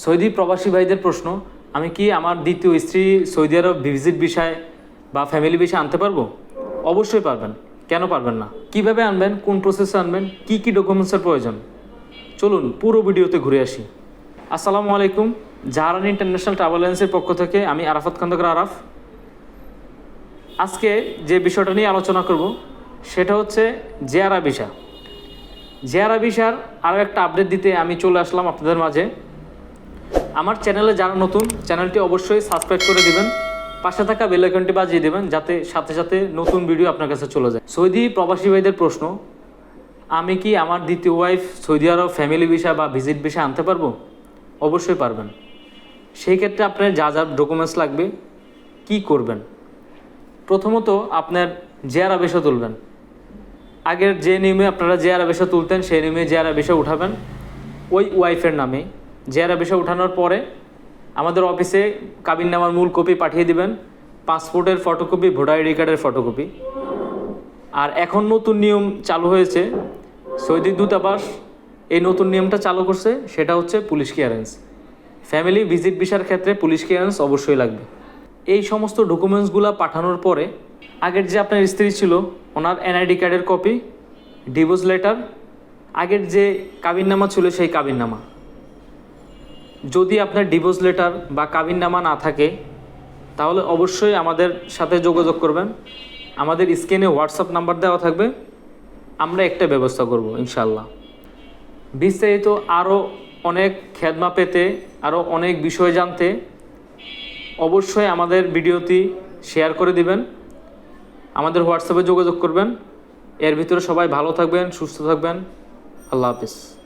Saudi প্রবাসী ভাইদের প্রশ্ন, আমি কি আমার দ্বিতীয় স্ত্রী সৌদি আরব ভিজিট বিষয় বা ফ্যামিলি বিষয় আনতে পারব? অবশ্যই পারবেন। কেন পারবেন না? কীভাবে আনবেন? কোন প্রসেসে আনবেন? কি কি ডকুমেন্টসের প্রয়োজন? চলুন পুরো ভিডিওতে ঘুরে আসি। আসসালামু আলাইকুম, জাহারান ইন্টারন্যাশনাল ট্রাভেল এজেন্সির পক্ষ থেকে আমি আরাফাত খন্দকার আরাফ। আজকে যে বিষয়টা নিয়ে আলোচনা করব, সেটা হচ্ছে জেয়ারা ভিসা। জেয়ারা ভিসার আরও একটা আপডেট দিতে আমি চলে আসলাম আপনাদের মাঝে। আমার চ্যানেলে যারা নতুন, চ্যানেলটি অবশ্যই সাবস্ক্রাইব করে দিবেন, পাশে থাকা বেল আইকনটি বাজিয়ে দেবেন, যাতে সাথে সাথে নতুন ভিডিও আপনার কাছে চলে যায়। সৌদি প্রবাসী ভাইদের প্রশ্ন, আমি কি আমার দ্বিতীয় wife Saudi Arab family visa বা ভিজিট ভিসা আনতে পারব? অবশ্যই পারবেন। সেই ক্ষেত্রে আপনার যা যা ডকুমেন্টস লাগবে, কি করবেন? প্রথমত আপনার জেয়ারা বেশা তুলবেন। আগের যে নিয়মে আপনারা জেয়ারা বেশা তুলতেন, সেই নিয়মে জেয়ারা বেশা উঠাবেন। ওই ওয়াইফের নামে জেয়ারা বেশা উঠানোর পরে আমাদের অফিসে কাবিননামার মূল কপি পাঠিয়ে দিবেন, পাসপোর্টের ফটোকপি, ভোটার আইডি কার্ডের ফটোকপি। আর এখন নতুন নিয়ম চালু হয়েছে সৌদি দূতাবাস এই নতুন নিয়মটা চালু করছে, সেটা হচ্ছে পুলিশ ক্লিয়ারেন্স ফ্যামিলি ভিজিট ভিসার ক্ষেত্রে পুলিশ ক্লিয়ারেন্স অবশ্যই লাগবে। এই সমস্ত ডকুমেন্টসগুলো পাঠানোর পরে, আগের যে আপনার স্ত্রী ছিল, ওনার এনআইডি কার্ডের কপি ডিভোর্স লেটার আগের যে কাবিননামা ছিল সেই কাবিননামা যদি আপনার ডিভোর্স লেটার বা কাবিননামা না থাকে, তাহলে অবশ্যই আমাদের সাথে যোগাযোগ করবেন। আমাদের স্ক্রিনে হোয়াটসঅ্যাপ নাম্বার দেওয়া থাকবে। আমরা একটা ব্যবস্থা করব ইনশাল্লাহ বিস্তারিত আরও অনেক খেদমা পেতে, আরও অনেক বিষয় জানতে, অবশ্যই আমাদের ভিডিওটি শেয়ার করে দিবেন। আমাদের হোয়াটসঅ্যাপে যোগাযোগ করবেন। এর ভিতরে সবাই ভালো থাকবেন, সুস্থ থাকবেন। আল্লাহ হাফিজ।